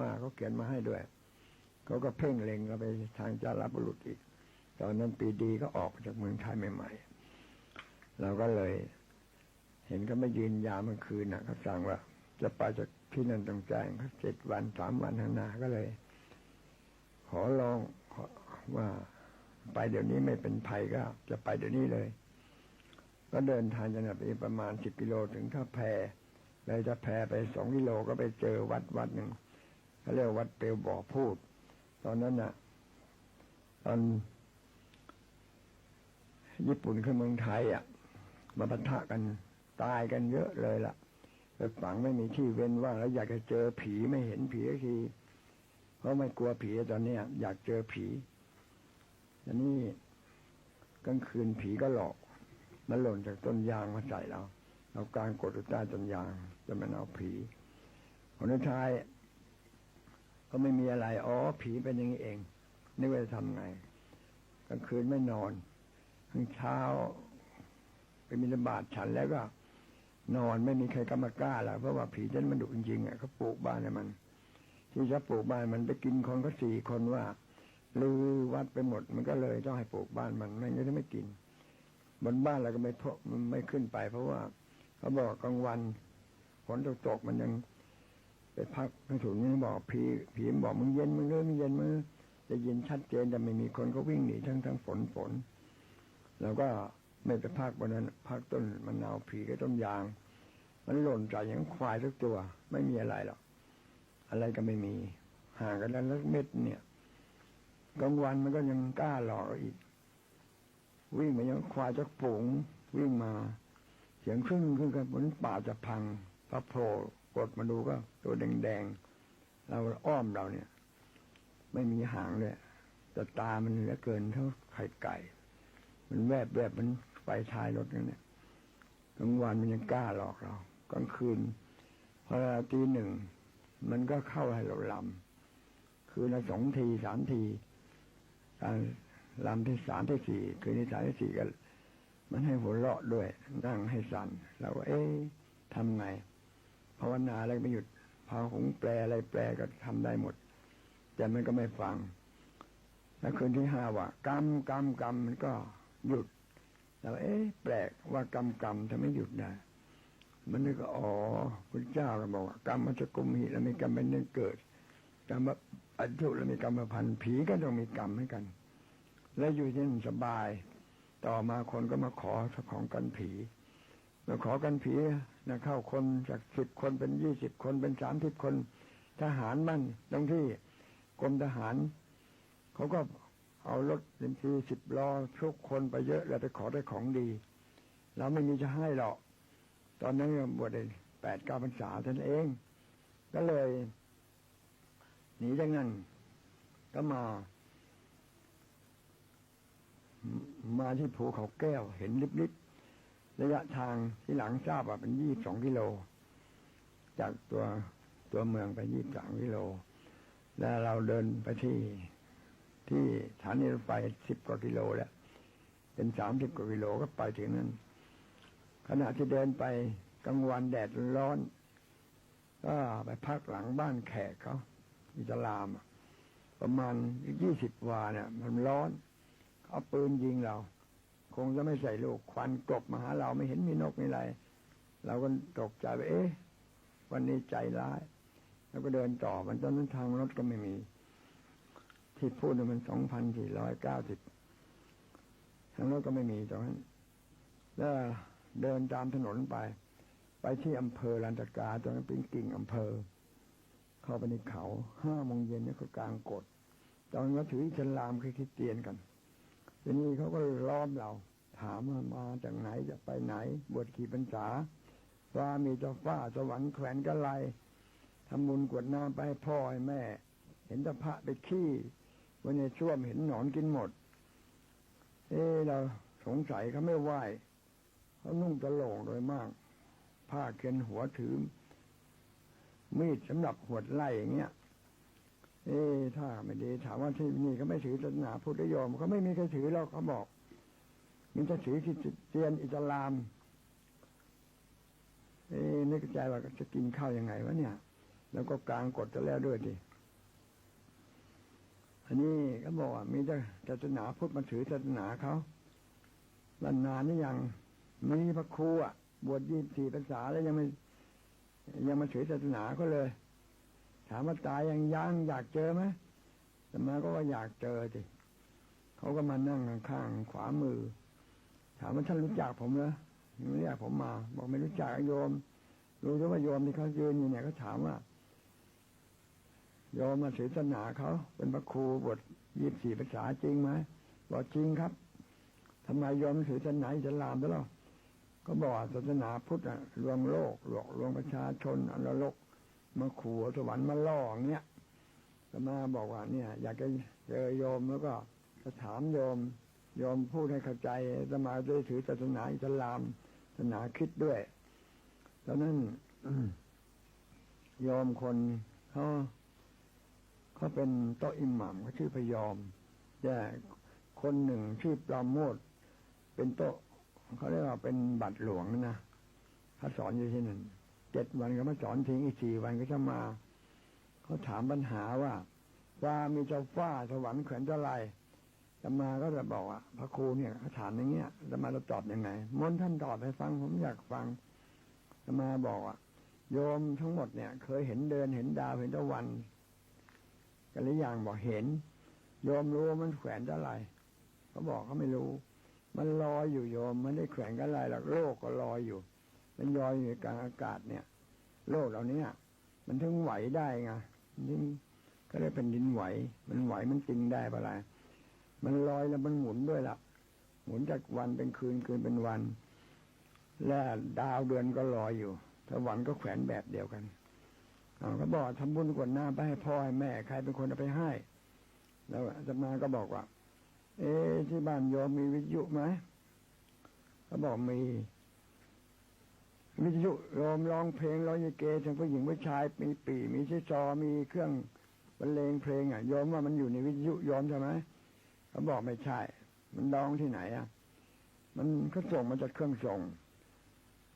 ม่าเขาเขียนมาให้ด้วย เขาก็เพ่งเล็งเราไปทางจาราบุรุษอีก ตอนนั้นปีดีก็ออกจากเมืองไทยใหม่ๆเราก็เลย เห็นเขาไม่ยืนยามเมื่อคืนนะเขาสั่งว่า จะไปจากที่นั่นต้องแจ้งเขาเจ็ดวันสามวันข้างหน้าก็เลย ขอลองขอว่าไปเดี๋ยวนี้ไม่เป็นภัยก็ จะไปเดี๋ยวนี้เลย ก็เดินทางจากนั้นไปประมาณสิบกิโลถึงท่าแพเลยจะแพไปสองกิโลก็ไปเจอวัดวัดหนึ่ง เขาเรียกวัดเปลวบ่อพูด ตอนนั้นน่ะ ตอนญี่ปุ่นขึ้นเมืองไทยอะ มาปะทะกันตายกันเยอะเลยล่ะไปฝังไม่มีที่เว้นว่างแล้วอยากจะเจอผีไม่เห็นผีทีเพราะไม่กลัวผีตอนเนี้ยอยากเจอผีอันนี้กลางคืนผีก็หลอก มันหล่นจากต้นยางมาใส่เรา เรากลางกดอยู่ใต้ต้นยางจะมันเอาผีผลท้าย ก็ไม่มีอะไร อ๋อ ผีเป็นอย่างนี้เองนึกว่าจะทำไงกลางคืนไม่นอนทั้งเช้าไปมินบาตฉันแล้วก็ นอนไม่มีใครกรรมกล้าล้วเพราะว่าผีเจ้นมันดุจริงๆอะเขาปลูกบ้านให้มัน ที่จะปลูกบ้านมันไปกินคนก็สี่คนว่าลือวัดไปหมด มันก็เลยต้องให้ปลูกบ้านมันไม่งั้นจะไม่กิน บนบ้านเราก็ไม่พมันไม่ขึ้นไป เพราะว่า เขาบอกกลางวันฝนตกตกมันยัง ไปพักไม่ถูกนี่บอกผีผีมบอกมึงเย็นมึงเลยมึงเย็นมึงจะเยินชัดเจนแต่ไม่มีคนก็วิ่งหนีทั้งทั้งฝนฝนแล้วก็ไม่ไปพักบนนั้นพักต้นมะนาวผีกับต้นยาง มันหล่นใจอย่างควายทุกตัว ไม่มีอะไรหรอกอะไรก็ไม่มีห่างกันแล้วลักเม็ดเนี่ยกลางวันมันก็ยังกล้าหลอกอีก วิ่งมายังควายจะปุ๋งวิ่งมา เสียงครึ่งขึ้นกันเหมือนป่าจะพังพระโผล่ กดมาดูก็ ตัวแดงๆ เราอ้อมเราเนี่ย ไม่มีหางเลยแต่ตามันเหลือเกินเท่าไข่ไก่ มันแวบแวบมันไปท้ายรถนั่นเนี่ยกลางวันมันยังกล้าหลอกเรากลางคืนพอเราตีหนึ่งมันก็เข้าให้เราลำคืนละสองทีสามทีลำที่สามที่สี่คืนที่สามที่สี่ก็มันให้หัวเราะด้วยนั่งให้สั่นเราก็เอ๊ะทำไง ภาวนาอะไรไม่หยุดพาหงแปลอะไรแปลก็ทำได้หมด แต่มันก็ไม่ฟัง แล้วคืนที่ห้าว่ากรรมกรรมกรรมมันก็หยุดเราเอ๊ะแปลกว่ากรรมกรรมทำไมหยุดได้มันนึกก็อ๋อพระเจ้าเราบอกว่ากรรมมันจะกุมหิแล้วมีกรรมเป็นเนื่องเกิดกรรมอัตุแล้วมีกรรมพันธ์ผีก็ต้องมีกรรมให้กัน แล้วอยู่ที่นั่นสบาย ต่อมาคนก็มาขอของกันผี มาขอกันผีนะเข้าคนจากสิบคนเป็นยี่สิบคนเป็นสามสิบคน ทหารมั่นตรงที่กรมทหาร เขาก็เอารถเต็มทีสิบล้อทุกคนไปเยอะแล้วไปขอได้ของดีเราไม่มีจะให้หรอก ตอนนั้นบวชได้แปดเก้าพรรษาท่านเอง ก็เลยหนีจากนั้นก็มา มาที่ภูเขาแก้วเห็นลิบๆ ระยะทางที่หลังทราบว่าเป็นยี่สองกิโล จากตัวตัวเมืองไปยี่สามกิโล แล้วเราเดินไปที่ที่สถานีรถไฟสิบกว่ากิโลแล้วเป็นสามสิบกว่ากิโลก็ไปถึงนั้น ขณะที่เดินไปกลางวันแดดร้อน ก็ไปพักหลังบ้านแขกเขาอิสลาม ประมาณยี่สิบวาเนี่ย มันร้อน เขาปืนยิงเรา คงจะไม่ใส่ลูกควันกบมาหาเราไม่เห็นมีนกมีอะไรเราก็ตกใจไปเอ๊ะวันนี้ใจร้าย แล้วก็เดินต่อมันตอนนั้นทางรถก็ไม่มี ที่พูดมันสองพันสี่ร้อยเก้าสิบทางรถก็ไม่มีตรงนั้นแล้วเดินตามถนนไป ไปที่อำเภอลันตากาตรงนั้นเป็นกิ่งอำเภอ เข้าไปในเขาห้าโมงเย็นเนี่ยเขากลางกดตอนนั้นถืออิสลามคือคริสเตียนกัน ทีนี้เขาก็ล้อมเรา ถามว่ามาจากไหนจะไปไหน บวชขี่พรรษาว่ามีเจ้าฟ้าสวรรค์แขวนกะไลทำบุญกวดน้ำไปให้พ่อให้แม่ เห็นตะพระไปขี้วันนี้ช่วมเห็นหนอนกินหมด เอ้เราสงสัยเขาไม่ไหวเขานุ่งตะโลงโดยมาก ผ้าเคนหัวถือมีดสำหรับหวดไล่อย่างเงี้ย เอ้ถ้าไม่ดี ถามว่าที่นี่เขาไม่ถือศาสนาพุทธโยมเขาไม่มีใครถือแล้วเขาบอกมีแต่ถือคริสเตียนอิสลาม เอ้นึกใจว่าจะกินข้าวยังไงวะเนี่ย แล้วก็กลางกฎจะแล้วด้วยดิอันนี้ก็บอกว่ามีแต่ศาสนาพุทธมาถือศาสนาเขานานนานนี่ยังมีพระครูอะบวชยี่สี่ภาษาแล้วยังไม่ยังมาถือศาสนาเขาเลย ถามว่าตายยังยังอยากเจอไหมแต่มาก็ว่าอยากเจอสิเขาก็มานั่งข้างขวามือ ถามว่าท่านรู้จักผมเหรอไม่เรียกผมมา บอกไม่รู้จักโยม รู้ว่าโยมที่เขายืนอยู่เนี่ยเขาถามว่า โยมมาถือศาสนาเขาเป็นพระครูบทยี่สิบสี่ภาษาจริงไหมบอกจริงครับทำไมโยมถือศาสนาอิสลามด้วยหรอก็บอกศาสนาพุทธอะลวงโลกหลอกลวงประชาชนอนรก มาขู่สวรรค์มาล่ออย่างเงี้ยก็มาบอกว่า เนี่ย อยากจะเจอโยมแล้วก็จะถามโยมโยมพูดให้เข้าใจจะมาจะถือศาสนาอิสลามศาสนาคิดด้วยตอนนั้นโยมคนเขาเขาเป็นโตอิหมัมเขาชื่อพยอมแต่คนหนึ่งชื่อปราโมทเป็นโตเขาเรียกว่าเป็นบัตรหลวงนะเขาสอนอยู่ที่นั่น เจ็ดวันก็มาสอนทิ้งอีกสี่วันก็จะมา เขาถามปัญหาว่าว่ามีเจ้าฟ้าสวรรค์แขวนเท่าไรจะมาก็จะบอกว่าพระครูเนี่ยเขาถามอย่างเงี้ยจะมาเราตอบยังไงมนต์ท่านตอบให้ฟังผมอยากฟังจะมาบอกว่าโยมทั้งหมดเนี่ย เคยเห็นเดินเห็นดาวเห็นตะวันกันหรือยังบอกเห็น โยมรู้ว่ามันแขวนเท่าไรเขาบอกเขาไม่รู้ มันลอยอยู่โยมมันได้แขวนกันอะไรหรอกโลกก็ลอยอยู่ันลอยอยู่ในกลางอากาศเนี่ย โลกเหล่านี้มันถึงไหวได้ไงมันถึงก็เลยเป็นดินไหว มันไหวมันจริงได้ปะไรมันลอยแล้วมันหมุนด้วยล่ะ หมุนจากวันเป็นคืนคืนเป็นวัน และดาวเดือนก็ลอยอยู่สวรรค์ก็แขวนแบบเดียวกันเขาบอกทำบุญกวดน้ำไปให้พ่อให้แม่ใครเป็นคนเอาไปให้ แล้วอาตมาก็บอกว่า เอ๊ที่บ้านโยมมีวิทยุไหมเขาบอกมี วิทยุโยมร้องเพลงร้องยเกทั้งผู้หญิงผู้ชายมีปีมีชิซอมีเครื่องบรรเลงเพลงอะโยมว่ามันอยู่ในวิทยุโยมใช่ไหมเขาบอกไม่ใช่ มันร้องที่ไหนอะ มันก็ส่งมาจากเครื่องส่ง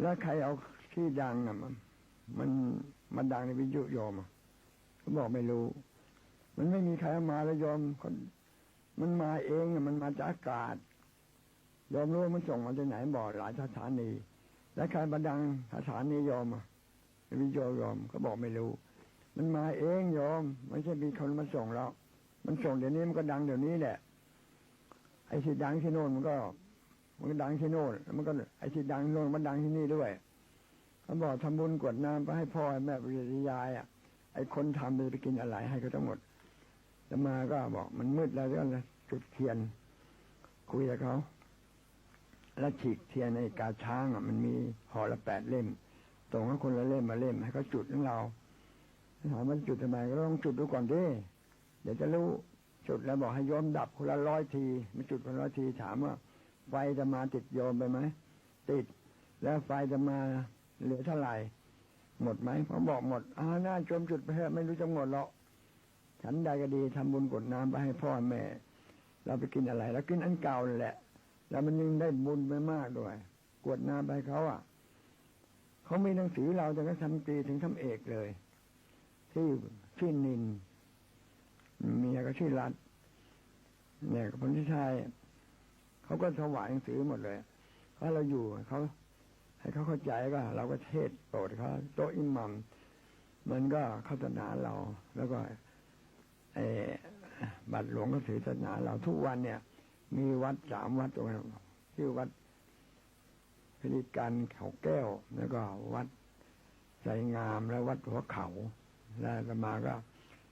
แล้วใครเอาที่ดังอะมันมันมันดังในวิทยุโยมเขาบอกไม่รู้ มันไม่มีใครมาแล้วโยมคนมันมาเองอะมันมาจากอากาศโยมรู้มันส่งมาจากไหนบอกหลายสถานี แล้วใครมาดังสถานีโยมอะวิทยุโยมเขาบอกไม่รู้ มันมาเองโยมไม่ใช่มีคนมาส่งแล้ว มันส่งเดี๋ยวนี้มันก็ดังเดี๋ยวนี้แหละ ไอ้ที่ดังที่โน่นมันก็ มันก็ดังที่โน่นมันก็ไอ้ที่ดังโน่นมันดังที่นี่ด้วยเขาบอกทำบุญกวดน้ำไปให้พ่อให้แม่ไปยายอะ ไอ้คนทำไปกินอะไรให้เขาทั้งหมดจะมาก็บอกมันมืดแล้วก็จุดเทียน คุยกับเขา แล้วฉีกเทียนในกาช้างอะมันมีห่อละแปดเล่มตรงให้คนละเล่มมาเล่มให้เขาจุดของเราถามว่าจุดทำไมก็ต้องจุดดูก่อนดิเดี๋ยวจะรู้จุดแล้วบอกให้โยมดับคนละร้อยทีมันจุดคนละร้อยทีถามว่าไฟจะมาติดโยมไปไหมติด แล้วไฟจะมาเหลือเท่าไหร่หมดไหมผมบอกหมดอ่าหน้าจมจุดไปเถอะไม่รู้จะหมดหรอกฉันใดก็ดีทำบุญกดน้ำไปให้พ่อแม่ เราไปกินอะไร แล้วกินอันเก่าแหละ แล้วมันยังได้บุญไปมากด้วย กวดน้ำไปเขาอะเขามีหนังสือเราจากทำตรีถึงทำเอกเลย ที่ชื่อนินเมียก็ชื่อรัตเนี่ยคนที่ชายเขาก็ถวายหนังสือหมดเลยเพราะเราอยู่เขาให้เขาเข้าใจก็ เราก็เทศโปรดเขาโตอิหมัมมันก็เข้าศาสนาเรา แล้วก็ไอ้บัตรหลวงก็ถือศาสนาเราทุกวันเนี่ย มีวัดสามวัดตรงนั้นชื่อวัดพิริกันเขาแก้ว แล้วก็วัดใจงามแล้ววัดหัวเขาแล้วก็มาก็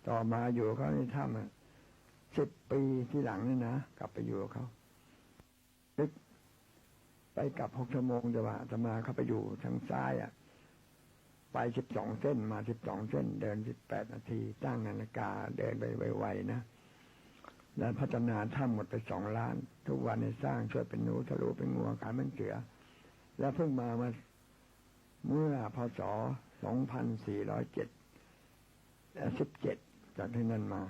ต่อมาอยู่เขาในถ้ำสิบปีที่หลังนี่นะกลับไปอยู่เขาไปกลับหกชั่วโมงจะว่าจะมาเขาไปอยู่ทางซ้ายอะ ไปสิบสองเส้นมาสิบสองเส้น เดินสิบแปดนาทีตั้งนาฬิกาเดินไปไวๆนะ แล้วพัฒนาถ้ำหมดไปสองล้าน ทุกวันในสร้างช่วยเป็นหนูทะลุเป็นงัวขายมันเสือ แล้วเพิ่งมามาเมื่อพศสองพันสี่ร้อยเจ็ดสิบเจ็ดจากที่นั่นมา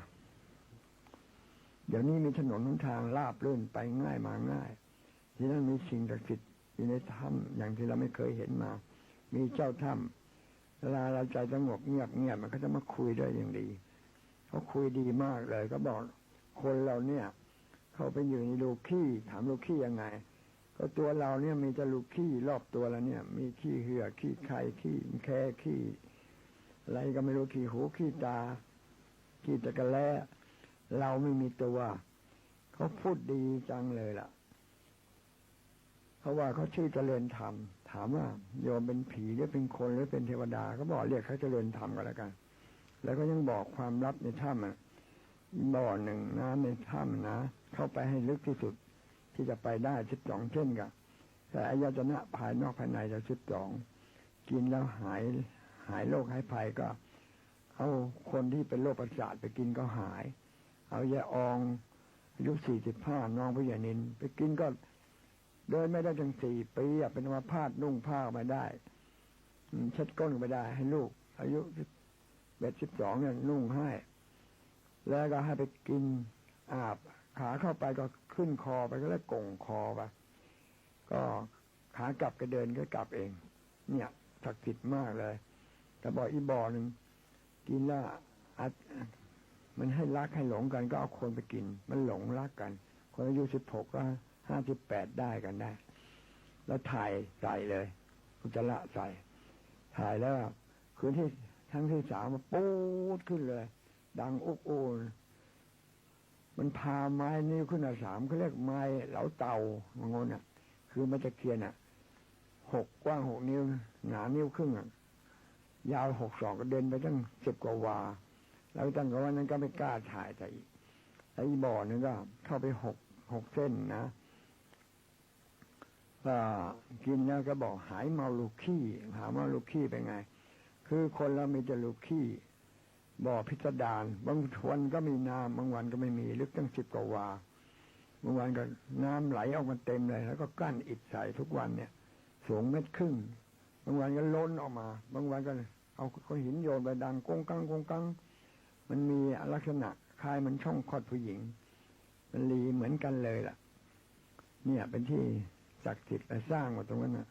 เดี๋ยวนี้มีถนนหนทางลาบลื่นไปง่ายมาง่าย ที่นั่นมีสิ่งศักดิ์สิทธิ์อยู่ในถ้ำอย่างที่เราไม่เคยเห็นมา มีเจ้าถ้ำเวลาเราใจสงบเงียบเงียบมันก็จะมาคุยด้วยอย่างดีเขาคุยดีมากเลย ก็บอก คนเราเนี่ย เขาไปอยู่ในลูกขี้ถามลูกขี้ยังไง ก็ตัวเราเนี่ยมีแต่ลูกขี้รอบตัวเราเนี่ย มีขี้เหือกขี้ไข่ขี้แค่ขี้อะไรก็ไม่รู้ขี้หูขี้ตาขี้ตะกะแล้เราไม่มีตัว เขาพูดดีจังเลยล่ะเพราะว่าเขาชื่อเจริญธรรม ถามว่าโยมเป็นผีหรือเป็นคนหรือเป็นเทวดา ก็บอกเรียกเขาเจริญธรรมก็แล้วกัน แล้วก็ยังบอกความลับในถ้ำอะ บ่อหนึ่งน้ำในถ้ำนะ เข้าไปให้ลึกที่สุด ที่จะไปได้สิบสองเช่นกันแต่อายตนะภายนอกภายในจะสิบสองกินแล้วหายหายโรคหายภัยก็ เอาคนที่เป็นโรคประสาทไปกินก็หาย เอายาอองอายุสี่สิบห้าน้องพญานิน ไปกินก็เดินไม่ได้ถึงสี่ปีเป็นมาพาดนุ่งผ้าไม่ได้เช็ดก้นก็ไม่ได้ ให้ลูก อายุเบ็ดสิบสองเนี่ยนุ่งให้ แล้วก็ให้ไปกินอาบขาเข้าไปก็ขึ้นคอไปก็แล้วก่งคอไปก็ขากลับก็เดินก็กลับเอง เนี่ยศักดิ์สิทธิ์มากเลยแต่บอกอีบ่อหนึ่งกินแล้วอัดมันให้รักให้หลงกัน ก็เอาคนไปกิน มันหลงรักกัน คนอายุสิบหกก็ห้าสิบแปดได้กันได้ แล้วถ่ายใส่เลยอุจจาระใส่ ถ่ายแล้วคืนที่ทั้งที่สามมาปูดขึ้นเลย ดังอุกอูนมันพาไม้นิ้ขึ้นมาสามเขาเรียกไม้เหลาเตาบางคนอะ คือมันจะเกียนอะหกกว้างหกนิ้ว หนานิ้วครึ่งอะยาวหกสองก็เดินไปตั้งสิบกว่าวา แล้วตั้งแต่วันนั้นก็ไม่กล้าถ่ายแต่อีกแล้บ่อนึงก็ เข้าไปหกหกเส้นนะก็กินแล้วก็บอกหายเมาลูกขี้หาเมาลูกขี้เป็นไง คือคนเรามีแต่ลูกขี้ บ่อพิสดารบางวันก็มีน้ำบางวันก็ไม่มีลึกตั้งสิบกว่าวาบางวันก็น้ำไหลออกมาเต็มเลย แล้วก็กั้นอิฐใส่ทุกวันเนี่ยสูงเม็ดครึ่งบางวันก็ล้นออกมา บางวันก็เอาก้อนหินโยนไปดังกงกังกงกังมันมีลักษณะคล้ายมันช่องคลอดผู้หญิง มันรีเหมือนกันเลยล่ะ เนี่ยเป็นที่ศักดิ์สิทธิ์และสร้างมาตรงนั้นนะ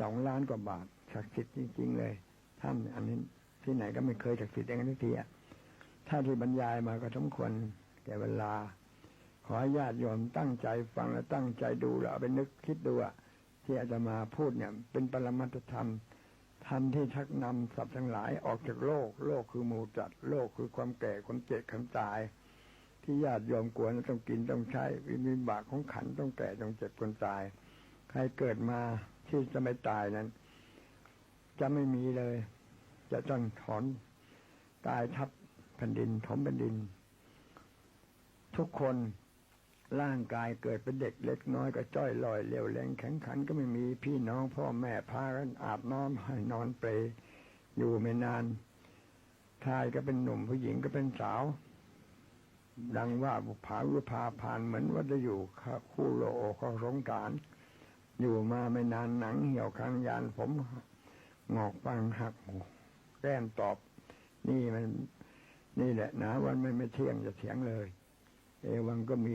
สองล้านกว่าบาทศักดิ์สิทธิ์จริงๆเลยถ้ำอันนี้ ที่ไหนก็ไม่เคยศักดิ์สิทธิ์อย่างนั้นทุกทีอะถ้าที่บรรยายมาก็สมควรแก่เวลา ขอญาติโยมตั้งใจฟังและตั้งใจดูแล้วเอาไปนึกคิดดูอะที่อาจจะมาพูดเนี่ย เป็นปรมัตธรรมธรรมที่ชักนำสัตว์ทั้งหลายออกจากโลก โลกคือหมูจัด โลกคือความแก่ความเจ็บความตาย ที่ญาติโยมกลัวต้องกินต้องใช้วิบากของขันต้องแก่ต้องเจ็บคนตาย ใครเกิดมาที่จะไม่ตายนั้น จะไม่มีเลย จะต้องถอนตายทับแผ่นดินถมแผ่นดิน ทุกคนร่างกายเกิดเป็นเด็กเล็กน้อยก็จ้อยลอยเร็วแรงแข็งขันก็ไม่มีพี่น้องพ่อแม่พากันอาบน้ำให้นอนเปรย์อยู่ไม่นานชายก็เป็นหนุ่มผู้หญิงก็เป็นสาว ดังว่าบุผาวุพาผ่านเหมือนว่าจะอยู่คู่โลโอเขาสงการ อยู่มาไม่นานหนังเหี่ยวคางยานผมงอกปังหัก แก้มตอบ นี่มัน นี่แหละนะวันไม่ไม่เที่ยงจะเถียงเลย เอวังก็มี